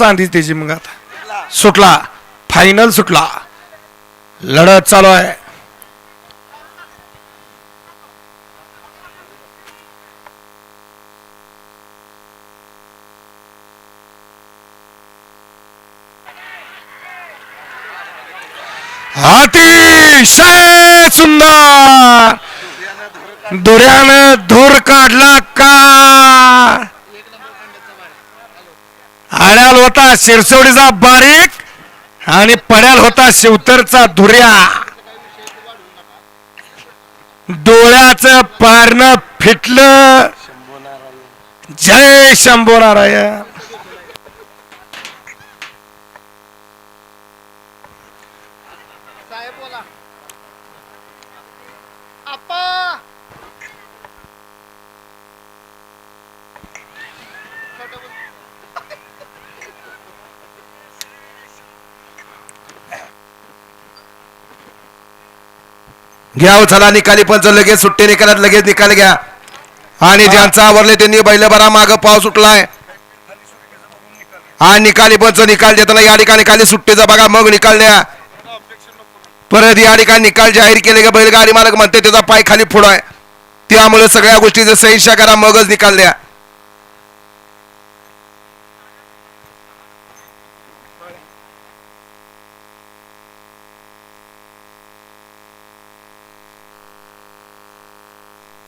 चांदी त्याची मग आता. सुटला. फायनल सुटला. लढत चालू आहे. अतिशय सुंदर. दुऱ्यानं धूर काढला का? आड्याल होता शिरसोडीचा बारीक आणि पड्याल होता शिवतरचा धुर्या डोळ्याचं पारणं फिटलं. जय शंभो नारायण साहेब बोला. घ्या चला निकाली पंच लगेच सुट्टी निकालात लगेच निकाल घ्या. आणि ज्यांचा आवरले त्यांनी बैलबरा माग पाव सुटलाय हा निकाली पंच निकाल देताना या ठिकाणी खाली सुट्टीचा बघा मग निकाल द्या. परत या ठिकाणी निकाल जाहीर केले का बैलगाडी मालक म्हणते त्याचा पाय खाली फुडाय. त्यामुळे सगळ्या गोष्टीचे सहिष्या करा मगच निकाल द्या.